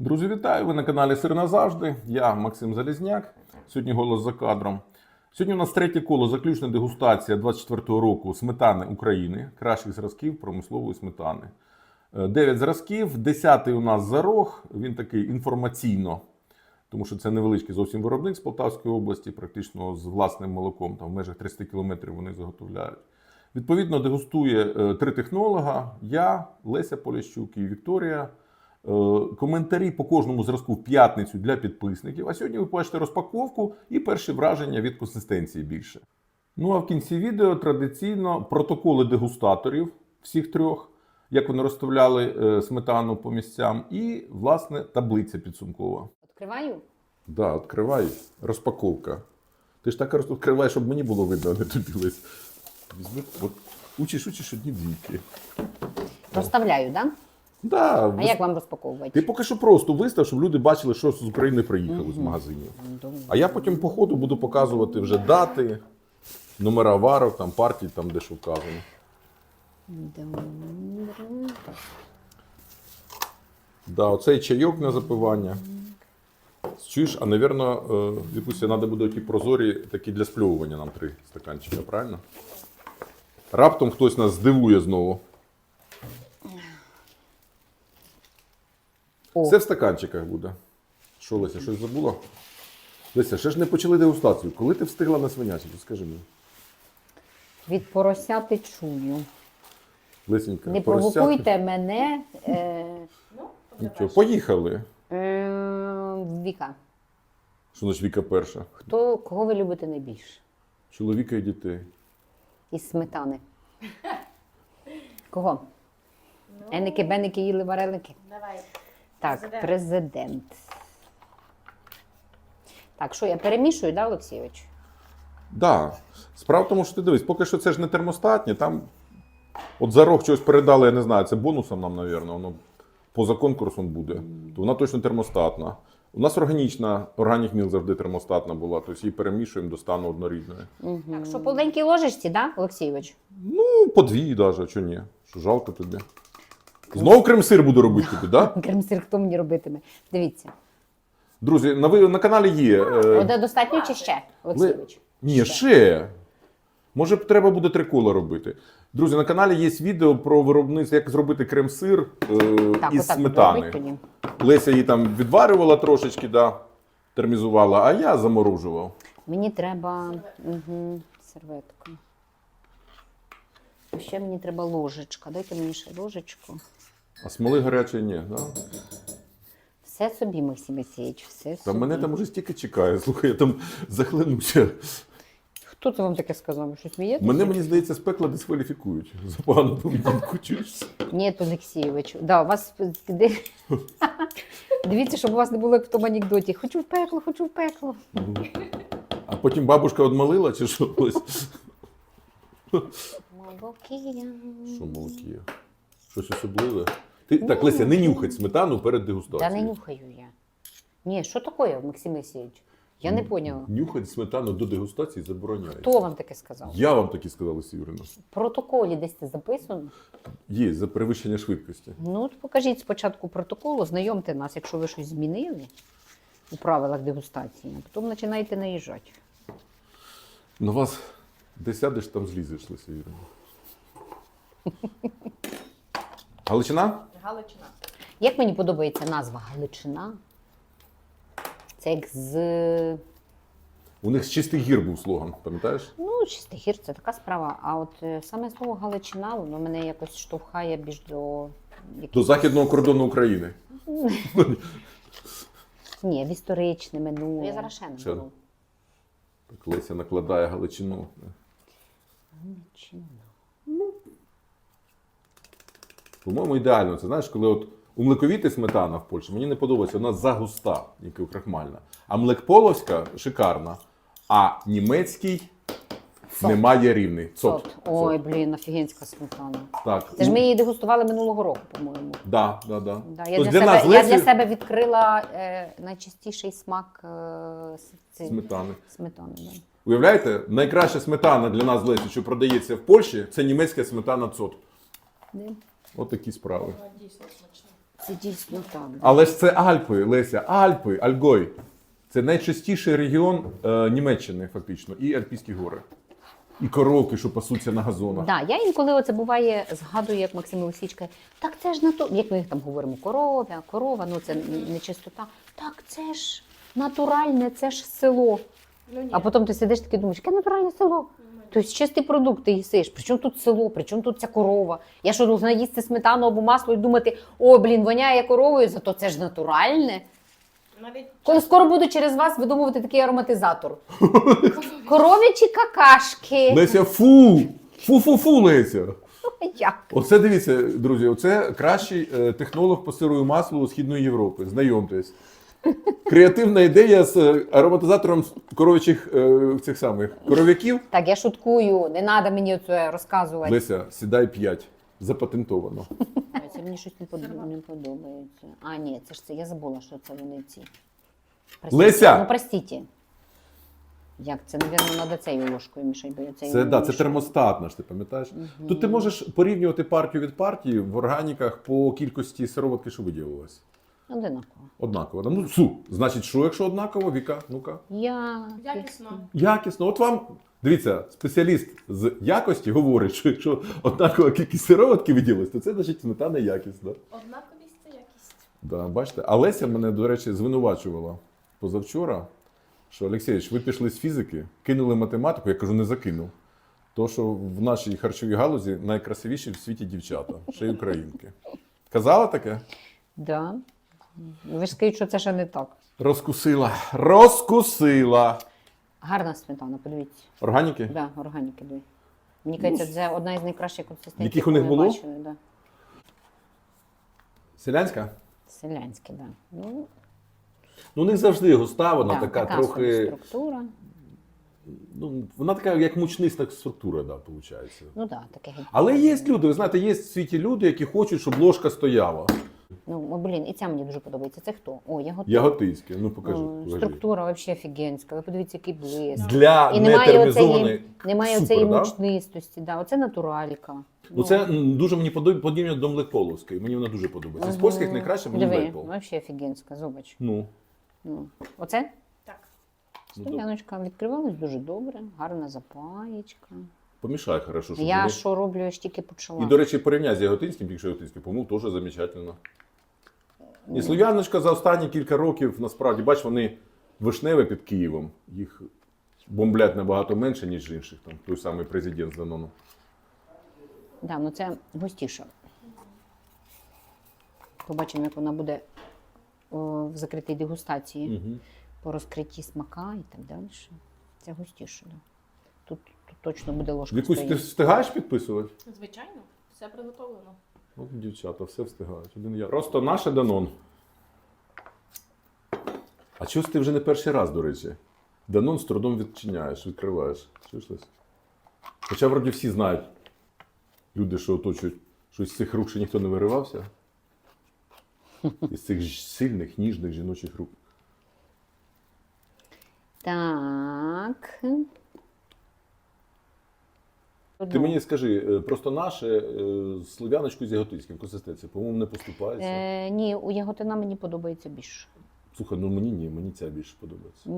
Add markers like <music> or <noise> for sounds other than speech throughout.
Друзі, вітаю! Ви на каналі Сир назавжди. Я Максим Залізняк. Сьогодні голос за кадром. Сьогодні у нас третє коло заключна дегустація 24-го року сметани України, кращих зразків промислової сметани. Е, Дев'ять зразків, десятий у нас зарог. Він такий інформаційно, тому що це невеличкий зовсім виробник з Полтавської області, практично з власним молоком, там в межах 30 кілометрів вони заготовляють. Відповідно, дегустує е, три технолога: я, Леся Поліщук і Вікторія. Е, Коментарі по кожному зразку в п'ятницю для підписників. А сьогодні ви бачите розпаковку і перші враження від консистенції більше. Ну а в кінці відео традиційно протоколи дегустаторів всіх трьох, як вони розставляли е, сметану по місцям, і власне таблиця підсумкова. Відкриваю. Да, відкривай, розпаковка. Ти ж так роз- відкриваєш, щоб мені було видно, а не тобі лись. Візьми, от, учиш, учиш одні двійки. Розставляю, так? Да? Да, А вис- як вам розпаковувати? Ти поки що просто вистав, щоб люди бачили, що з України приїхало з магазинів. Добре. А я потім по ходу буду показувати вже дати, номера варок, там партій, там де що вказано. Добре. Да, оцей чайок на запивання. Чуєш, а напевно, е, Вікуся, треба буде ті прозорі такі для спльовування нам три стаканчика, правильно? Раптом хтось нас здивує знову. О, Все в стаканчиках буде. Що, Леся, щось забула? Леся, ще ж не почали дегустацію. Коли ти встигла на свинячку? Скажи мені. від поросяти чую. Лесенька, Не поросятки. провокуйте мене. Е, Нічого, поїхали. е, Віка, Що значить Віка перша? хто, кого ви любите найбільше? Чоловіка і дітей. Із сметани. Кого? Еники, беники, їли вареники? Давай. Так, Президент. президент. Так, що я перемішую, да, Олексійович? Да. Справа в тому, що ти дивись, поки що це ж не термостатні, там от за рог чогось передали, я не знаю, це бонусом нам, мабуть, воно поза конкурсом буде. То вона точно термостатна. У нас органічна, органік міл завжди термостатна була, тобто її перемішуємо до стану однорідної. Так, що по маленькій ложечці, да, Олексійович? Ну, по дві навіть, що ні. Що жалко тобі. Знову крем-сир буду робити тобі, так? Да? <laughs> Крем-сир хто мені робитиме? Дивіться. Друзі, на, ви- на каналі є. Е, достатньо чи ще, Олексійович? Ні, ще. Може, б треба буде три кола робити. Друзі, на каналі є відео про виробництво, як зробити крем-сир е, із отак сметани. тоді. Леся її там відварювала трошечки, да, термізувала, а я заморожував. Мені треба угу, серветка. Ще мені треба ложечка. Дайте мені ще ложечку. А смоли гарячої ні. Да? Все собі, Максим Олексійович, все Та собі. мене там уже стільки чекає. Слухай, я там захлинуся. Хто це вам таке сказав? Ви Що смієтеся? Мене, мені здається, з пекла дискваліфікують за погану поведінку. Чуєш? Ні, то Олексійович. Да, у вас де- Дивіться, щоб у вас не було як в тому анекдоті. Хочу в пекло, хочу в пекло. А потім бабушка одмолила чи що? Ось. Молокія. Що молокі? Щось особливе. Ти, так, Леся, не нюхать сметану перед Та дегустацією. не нюхаю я. Ні, що таке, Максим Олексійович? Я не поняла. Нюхать сметану до дегустації забороняється. Хто вам таке сказав? Я вам таки сказала, Сіверина. В протоколі десь це записано. Є за перевищення швидкості. Ну, от покажіть спочатку протокол, знайомте нас, якщо ви щось змінили у правилах дегустації, а потім починаєте наїжджати. На вас де сядеш, там злізеш, Леся Юрина. <laughs> Галичина? Галичина. Як мені подобається назва Галичина? Це як з. У них з чистих гір був слоган, пам'ятаєш? Ну, чистий це така справа. А от е, саме слово Галичина, воно мене якось штовхає більш до. До західного кордону України. <laughs> Ні, в історичне минуле. Я зараз ще не беру. Так Леся накладає Галичину. Галичина. По-моєму, ідеально. Це знаєш, коли от у млековіти сметана в Польщі, мені не подобається, вона загуста, ніби крахмальна. А млекполовська шикарна, а німецький Цот. немає рівний. Цот. Цот. Ой, Цот. блін, офігенська сметана. Так. Це ж ми її дегустували минулого року, по-моєму. Да, да, да. Да, я, Тобто для для себе, нас я Лесі для себе відкрила е, найчастіший смак е, с- ці- сметани. сметани. Да. Уявляєте, найкраща сметана для нас Лесі, що продається в Польщі, це німецька сметана ЦОТ. Да. От такі справи. Дійсно смачна. Це дійсно так. да. Але ж це Альпи, Леся, Альпи, Альгой. Це найчастіший регіон е, Німеччини, фактично, і Альпійські гори. І коровки, що пасуться на газонах. Да, я інколи оце буває, згадую, як Максим каже, так це ж на то, як ми там говоримо, коровя, корова, ну це не чистота. Так це ж натуральне, це ж село. Ну, ні. А потім ти сидиш таки думаєш, яке натуральне село? Тобто чистий продукт ти їсиш. При чому тут село? При чому тут ця корова? Я що должна їсти сметану або масло і думати, о, блін, воняє коровою, зато це ж натуральне. Навіть Коли скоро буду через вас видумувати такий ароматизатор. <laughs> Коров'ячі какашки. Леся, фу! Фу-фу-фу, Леся! <laughs> Як? Оце дивіться, друзі, оце кращий е, технолог по сиру і маслу Східної Європи. Знайомтесь. Креативна ідея з е, ароматизатором коров'ячих е, цих самих коров'яків. Так, я шуткую, не треба мені це розказувати. Леся, сідай 5. Запатентовано. Це мені щось не, под... не подобається. А, ні, це ж це, я забула, що це вони ці. Простіть. Леся! Ну, простіть. Як це, напевно, треба цією ложкою мішати, бо я цією Це, не да, це мішаю. термостат наш, ти пам'ятаєш? Тут ти можеш порівнювати партію від партії в органіках по кількості сироватки, що виділилось. Одинаково. Однаково. Ну, су. Значить, що якщо однаково, Віка? Ну-ка. Я... якісно. Якісно. От вам, дивіться, спеціаліст з якості говорить, що якщо однакова кількість сироватки виділилась, то це значить сметана якісна. Однаковість це якість. Да, бачите, а Леся мене, до речі, звинувачувала позавчора, що Олексійович, ви пішли з фізики, кинули математику, я кажу, не закинув. То, що в нашій харчовій галузі найкрасивіші в світі дівчата, ще й українки. Казала таке? Да. Ви ж скажіть, що це ще не так. Розкусила. Розкусила. Гарна сметана, подивіться. Органіки? Да, органіки, диви. Мені кажеться, це одна із найкращих консистенцій. Яких у них було? бачили, Да. Селянська? Селянські, да. Ну, Ну, у них завжди густа, вона да, така, така трохи. структура. Ну, вона така, як мучниста структура, да, виходить. Ну так, да, таке. Але є люди, ви знаєте, є в світі люди, які хочуть, щоб ложка стояла. Ну, блін, і ця мені дуже подобається. Це хто? О, я готова. Яготинське. Ну покажи. Ой, покажи. Структура взагалі офігенська. Ви подивіться, який блиск. Для І немає нетермізованої. оцеї, немає Супер, оцеї да? мучнистості. Да. Оце натуралька. Ну це дуже мені подобається подібне до Млекполовської. Мені вона дуже подобається. З Мгм. польських найкраще мені Диви, Млекпол. взагалі офігенська, зубач. Ну, Ну. Оце Так. ну стояночка відкривалась дуже добре, гарна запаєчка. Помішай хорошо, щоб Я було. що роблю, я ж тільки почала. І, до речі, порівняй з Яготинським, тільки що Яготинський, по-моєму, теж замечательно. І Слов'яночка за останні кілька років, насправді, бач, вони вишневе під Києвом. Їх бомблять набагато менше, ніж інших. Там той самий президент з Данону. Да, ну це густіше. Побачимо, як вона буде о, в закритій дегустації Угу. по розкритті смака і так далі. Це густіше. Да. Тут, тут точно буде ложка. Вікусь, ти встигаєш підписувати? Звичайно, все приготовлено. От дівчата, все встигають. Один я. Просто наше Данон. А чогось ти вже не перший раз, до речі. Данон з трудом відчиняєш, відкриваєш. Чуєш? Хоча вроді всі знають, люди, що оточують, що з цих рук ще ніхто не виривався. Із цих ж сильних, ніжних жіночих рук. Так. Ти мені скажи, е, просто наше е, з слов'яночкою яготинським консистенція, по-моєму, не поступається. Е, ні, у яготина мені подобається більше. Слухай, ну мені ні, мені ця більше подобається.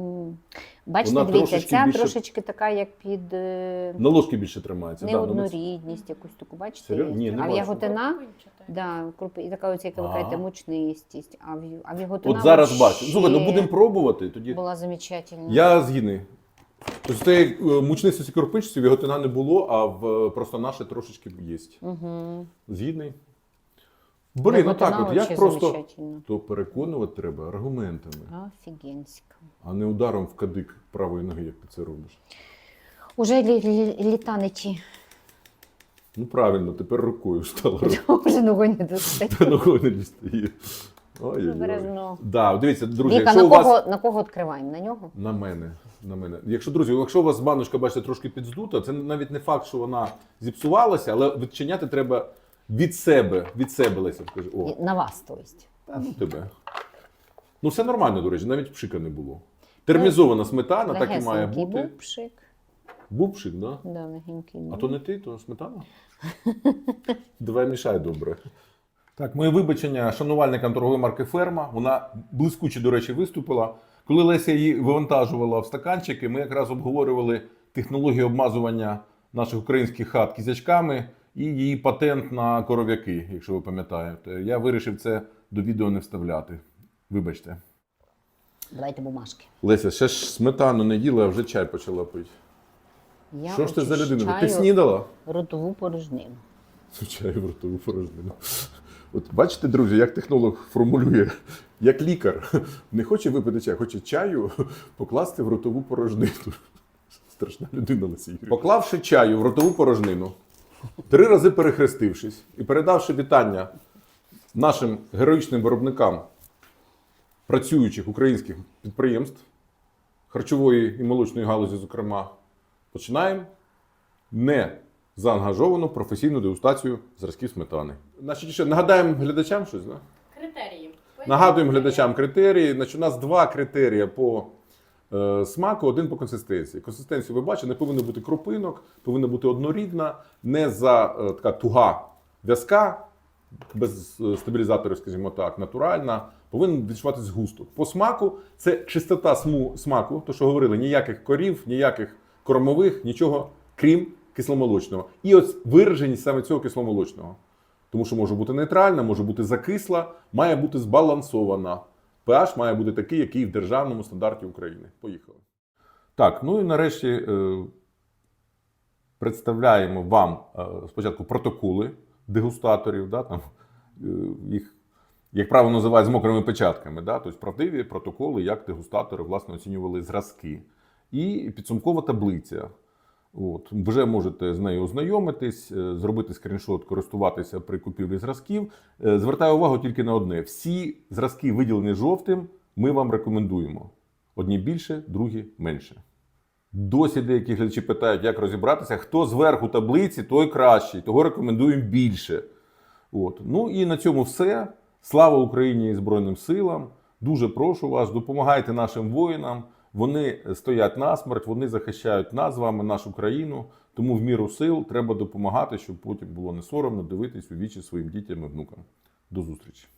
Бачите, Вона дивіться, трошечки ця більше- трошечки така, як під е, На ложки більше тримається. да, ну, якусь таку, бачите? Серйозно? Ні, не а в бачу. яготина, да, крупи, і така ось, як ви кажете, мучнистість. А в, а в яготина От зараз вообще бачу. Слухай, ну будемо пробувати. Тоді була замечательна. я згідний. Тобто це мучнистості корпичці, його тина не було, а в просто наше трошечки є. Угу. Згідний. Блін, ну так, от як просто то переконувати треба аргументами, Офігенська. а не ударом в кадик правої ноги, як ти це робиш. Уже лі, лі, літа не ті. Ну правильно, тепер рукою стало. <laughs> Вже ногою не достать. Ногою не дістає. Ой-ой-ой. Да, дивіться, друзі, Віка, якщо на у вас. кого, на кого відкриваємо? На нього? На мене. На мене. Якщо, друзі, якщо у вас баночка, бачите, трошки підздута, це навіть не факт, що вона зіпсувалася, але відчиняти треба від себе. Від себе, Леся, скажи. О, На вас, то есть. та ну тебе. Ну, все нормально, до речі, навіть пшика не було. Термізована сметана, так і має Легесенький бути. бубшик. Бубшик, да? Да, легенький А то не ти, то сметана. Давай мішай добре. Так, моє вибачення шанувальникам торгової марки Ферма. Вона блискуче, до речі, виступила. Коли Леся її вивантажувала в стаканчики, ми якраз обговорювали технологію обмазування наших українських хат кізячками і її патент на коров'яки, якщо ви пам'ятаєте. Я вирішив це до відео не вставляти. Вибачте. Давайте бумажки. Леся, ще ж сметану не їла, а вже чай почала пити. Я Що ж ти за людина? Ти снідала? Ротову порожнину. Чаю в ротову порожнину. От бачите, друзі, як технолог формулює, як лікар не хоче випити чай, хоче чаю покласти в ротову порожнину. Страшна людина Лесі Юрій. Поклавши чаю в ротову порожнину, три рази перехрестившись і передавши вітання нашим героїчним виробникам працюючих українських підприємств, харчової і молочної галузі, зокрема, починаємо не заангажовану професійну дегустацію зразків сметани. Значить, нагадаємо глядачам щось, да? Критерії. Нагадуємо глядачам критерії. Значить, у нас два критерії по е, смаку, один по консистенції. Консистенцію ви бачите, не повинно бути крупинок, повинна бути однорідна, не за е, така туга в'язка, без е, стабілізаторів, скажімо так, натуральна. Повинен відчуватись згусток. По смаку це чистота сму, смаку, то що говорили, ніяких корів, ніяких кормових, нічого, крім кисломолочного. І ось вираженість саме цього кисломолочного. Тому що може бути нейтральна, може бути закисла, має бути збалансована. pH має бути такий, який в державному стандарті України. Поїхали. Так, ну і нарешті е, представляємо вам е, спочатку протоколи дегустаторів. Да, там, е, їх, як правило, називають з мокрими печатками. Да, тобто правдиві протоколи, як дегустатори власне оцінювали зразки. І підсумкова таблиця. От, вже можете з нею ознайомитись, е, зробити скріншот, користуватися при купівлі зразків. Е, Звертаю увагу тільки на одне: всі зразки, виділені жовтим, ми вам рекомендуємо. Одні більше, другі менше. Досі деякі глядачі питають, як розібратися, хто зверху таблиці, той кращий, того рекомендуємо більше. От. Ну і на цьому все. Слава Україні і Збройним силам. Дуже прошу вас, допомагайте нашим воїнам. Вони стоять насмерть, вони захищають нас з вами, нашу країну. Тому в міру сил треба допомагати, щоб потім було не соромно дивитись у вічі своїм дітям і внукам. До зустрічі!